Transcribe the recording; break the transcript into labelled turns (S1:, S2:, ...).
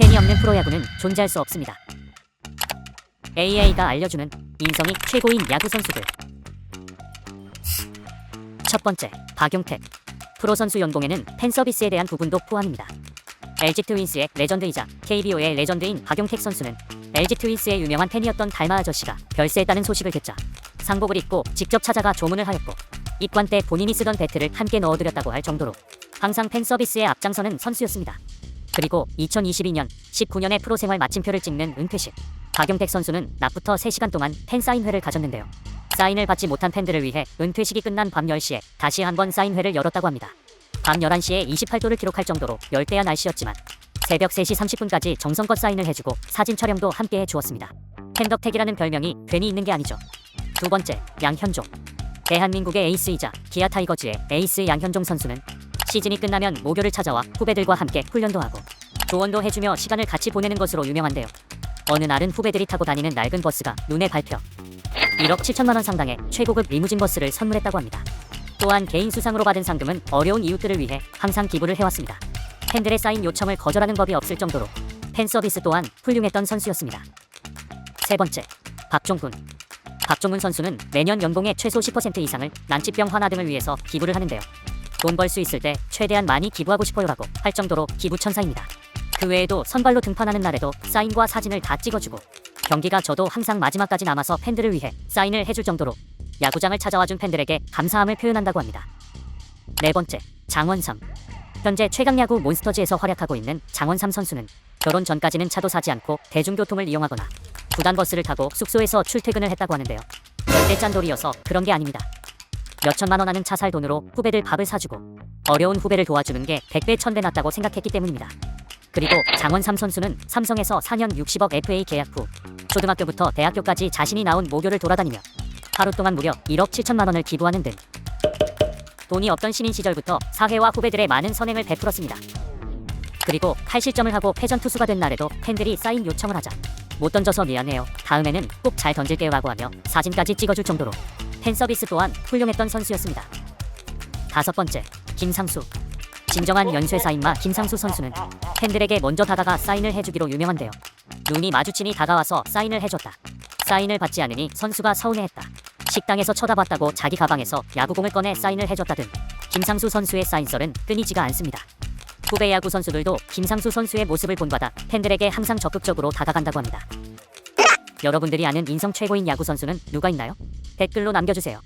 S1: 팬이 없는 프로야구는 존재할 수 없습니다. AA가 알려주는 인성이 최고인 야구 선수들. 첫 번째, 박용택. 프로 선수 연봉에는 팬 서비스에 대한 부분도 포함입니다. LG 트윈스의 레전드이자 KBO의 레전드인 박용택 선수는 LG 트윈스의 유명한 팬이었던 달마 아저씨가 별세했다는 소식을 듣자 상복을 입고 직접 찾아가 조문을 하였고 입관 때 본인이 쓰던 배트를 함께 넣어드렸다고 할 정도로 항상 팬 서비스에 앞장서는 선수였습니다. 그리고 2022년 19년의 프로 생활 마침표를 찍는 은퇴식 박용택 선수는 낮부터 3시간 동안 팬 사인회를 가졌는데요. 사인을 받지 못한 팬들을 위해 은퇴식이 끝난 밤 10시에 다시 한번 사인회를 열었다고 합니다. 밤 11시에 28도를 기록할 정도로 열대야 날씨였지만 새벽 3시 30분까지 정성껏 사인을 해주고 사진 촬영도 함께 해주었습니다. 팬덕택이라는 별명이 괜히 있는 게 아니죠. 두 번째, 양현종. 대한민국의 에이스이자 기아 타이거즈의 에이스 양현종 선수는 시즌이 끝나면 모교를 찾아와 후배들과 함께 훈련도 하고 조언도 해주며 시간을 같이 보내는 것으로 유명한데요. 어느 날은 후배들이 타고 다니는 낡은 버스가 눈에 밟혀 1억 7천만 원 상당의 최고급 리무진 버스를 선물했다고 합니다. 또한 개인 수상으로 받은 상금은 어려운 이웃들을 위해 항상 기부를 해왔습니다. 팬들의 사인 요청을 거절하는 법이 없을 정도로 팬 서비스 또한 훌륭했던 선수였습니다. 세 번째, 박종훈. 박종훈 선수는 매년 연봉의 최소 10% 이상을 난치병 환화 등을 위해서 기부를 하는데요. 돈 벌 수 있을 때 최대한 많이 기부하고 싶어요라고 할 정도로 기부 천사입니다. 그 외에도 선발로 등판하는 날에도 사인과 사진을 다 찍어주고 경기가 저도 항상 마지막까지 남아서 팬들을 위해 사인을 해줄 정도로 야구장을 찾아와준 팬들에게 감사함을 표현한다고 합니다. 네 번째, 장원삼. 현재 최강야구 몬스터즈에서 활약하고 있는 장원삼 선수는 결혼 전까지는 차도 사지 않고 대중교통을 이용하거나 구단 버스를 타고 숙소에서 출퇴근을 했다고 하는데요. 절대 짠돌이어서 그런 게 아닙니다. 몇 천만 원 하는 차 살 돈으로 후배들 밥을 사주고 어려운 후배를 도와주는 게 100배 1000배 낫다고 생각했기 때문입니다. 그리고 장원 삼 선수는 삼성에서 4년 60억 FA 계약 후 초등학교부터 대학교까지 자신이 나온 모교를 돌아다니며 하루 동안 무려 1억 7천만 원을 기부하는 등 돈이 없던 신인 시절부터 사회와 후배들의 많은 선행을 베풀었습니다. 그리고 칼실점을 하고 패전 투수가 된 날에도 팬들이 사인 요청을 하자 못 던져서 미안해요. 다음에는 꼭 잘 던질게요라고 하며 사진까지 찍어줄 정도로 팬 서비스 또한 훌륭했던 선수였습니다. 다섯 번째, 김상수. 진정한 연쇄 사인마 김상수 선수는 팬들에게 먼저 다가가 사인을 해주기로 유명한데요. 눈이 마주치니 다가와서 사인을 해줬다. 사인을 받지 않으니 선수가 서운해했다. 식당에서 쳐다봤다고 자기 가방에서 야구공을 꺼내 사인을 해줬다 등 김상수 선수의 사인설은 끊이지가 않습니다. 후배 야구 선수들도 김상수 선수의 모습을 본받아 팬들에게 항상 적극적으로 다가간다고 합니다. 여러분들이 아는 인성 최고인 야구 선수는 누가 있나요? 댓글로 남겨주세요.